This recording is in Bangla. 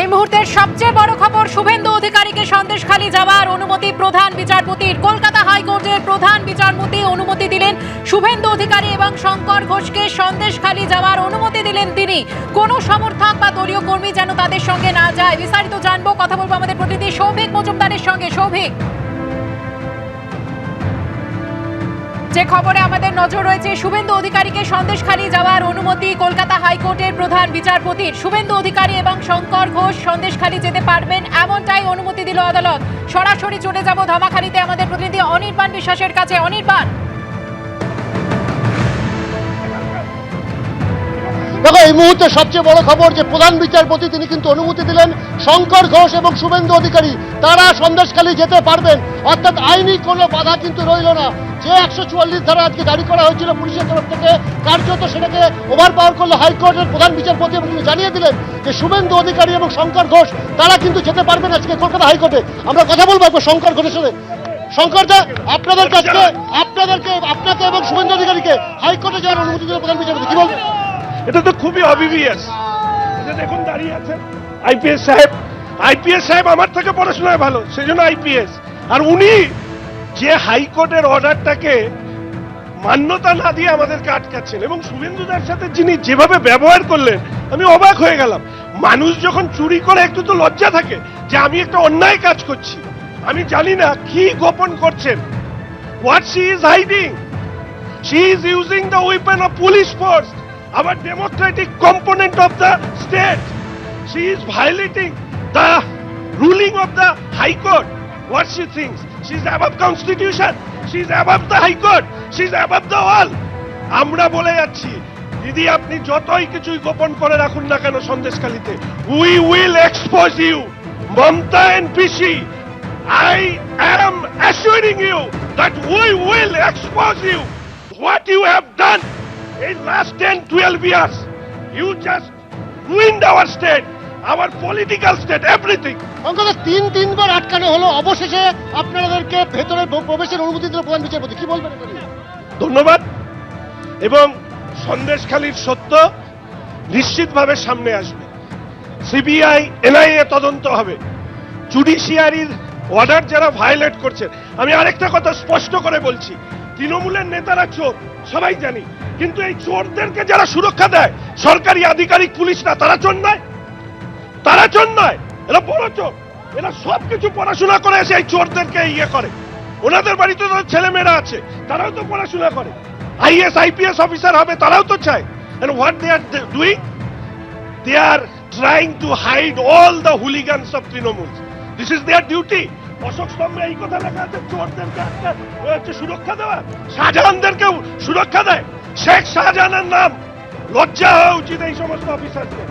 এই মুহূর্তের সবচেয়ে বড় খবর, শুভেন্দু অধিকারীকে সন্দেশখালী যাওয়ার অনুমতি প্রধান বিচারপতির। কলকাতা হাইকোর্টের প্রধান বিচারপতি অনুমতি দিলেন শুভেন্দু অধিকারী এবং শঙ্কর ঘোষকে সন্দেশখালী যাওয়ার অনুমতি দিলেন তিনি। কোনো সমর্থক বা দলীয় কর্মী যেন তাদের সঙ্গে না যায়। বিস্তারিত জানব, কথা বলব আমাদের প্রতিনিধি সৌভিক মজুমদারের সঙ্গে। সৌভিক। যে খবরে আমাদের নজর রয়েছে, শুভেন্দু অধিকারীকে সন্দেশখালি যাওয়ার অনুমতি কলকাতা হাইকোর্টের প্রধান বিচারপতির। শুভেন্দু অধিকারী এবং শঙ্কর ঘোষ সন্দেশখালি যেতে পারবেন, এমনটাই অনুমতি দিল আদালত। সরাসরি চলে যাব ধামাখালিতে আমাদের প্রতিনিধি অনির্বাণ বিশ্বাসের কাছে। অনির্বাণ! দেখো, এই মুহূর্তে সবচেয়ে বড় খবর যে প্রধান বিচারপতি তিনি কিন্তু অনুমতি দিলেন, শঙ্কর ঘোষ এবং শুভেন্দু অধিকারী, তারা সন্দেশখালী যেতে পারবেন। অর্থাৎ আইনি কোনো বাধা কিন্তু রইল না। যে একশো চুয়াল্লিশ ধারা আজকে জারি করা হয়েছিল পুলিশের তরফ থেকে, কার্যত সেটাকে ওভার পাওয়ার করল হাইকোর্টের প্রধান বিচারপতি এবং তিনি জানিয়ে দিলেন যে শুভেন্দু অধিকারী এবং শঙ্কর ঘোষ, তারা কিন্তু যেতে পারবেন আজকে কলকাতা হাইকোর্টে। আমরা কথা বলব একবার শঙ্কর ঘোষের সাথে। শঙ্কর দা আপনাদের কাছে আপনাদেরকে, আপনাকে এবং শুভেন্দু অধিকারীকে হাইকোর্টে যাওয়ার অনুমতি দিল প্রধান বিচারপতি। কি বলবেন? এটা তো খুবই অবিভিয়াস এটা দেখুন দাঁড়িয়ে আছেন। আইপিএস সাহেব আইপিএস সাহেব আমার থেকে পড়াশোনায় ভালো সেই জন্য আইপিএস আর উনি যে হাইকোর্টের অর্ডারটাকে মান্যতা না দিয়ে আমাদেরকে আটকাচ্ছেন এবং শুভেন্দুদার সাথে যিনি যেভাবে ব্যবহার করলেন আমি অবাক হয়ে গেলাম। মানুষ যখন চুরি করে একটু তো লজ্জা থাকে যে আমি একটা অন্যায় কাজ করছি। আমি জানি না কি গোপন করছেন। What she is hiding She is using the weapon of police force, our democratic component of the state. She is violating the ruling of the High Court. What she thinks? She is above constitution. She is above the High Court. She is above the all. আমরা বলে যাচ্ছি দিদি আপনি যতই কিছুই গোপন করে রাখুন না কেন সন্দেশখালিতে we will expose you Mamata and PC I am assuring you that we will expose you. What you have done in last 10, 12 years, you just ruined our state, our political state, everything. অন্তত তিন তিনবার আটকানো হলো। অবশেষে আপনাদেরকে ভেতরে প্রবেশের অনুমতি দিল প্রধান বিচারপতি। কি বলবেন? ধন্যবাদ। এবং সন্দেশখালীর সত্য নিশ্চিতভাবে সামনে আসবে। সিবিআই এনআইএ তদন্ত হবে। জুডিশিয়ারির অর্ডার যারা ভায়োলেট করছেন আমি আরেকটা কথা স্পষ্ট করে বলছি। তৃণমূলের নেতারা চোর, সবাই জানি। কিন্তু এই চোরদেরকে যারা সুরক্ষা দেয়, সরকারি আধিকারিক, পুলিশ না, তারা চোর নয়। তারা চোর নয়, এরা বড় চোর। এরা সব কিছু পড়াশোনা করে এসে এই চোরদেরকে ইয়ে করে। ওনাদের বাড়িতে তো ছেলে মেয়েরা আছে, তারাও তো পড়াশোনা করে। আইএস, আইপিএস অফিসার হবে, তারাও তো চায়। And what they are doing they are trying to hide all the hooligans of Trinamool this is their duty Ashok স্তম্ভে এই কথা লেখা আছে, চোরদেরকে হচ্ছে সুরক্ষা দেওয়া। শাহজাহানদেরকেও সুরক্ষা দেয়। শেখ শাহজাহানের নাম। লজ্জা হওয়া উচিত এই সমস্ত অফিসারদের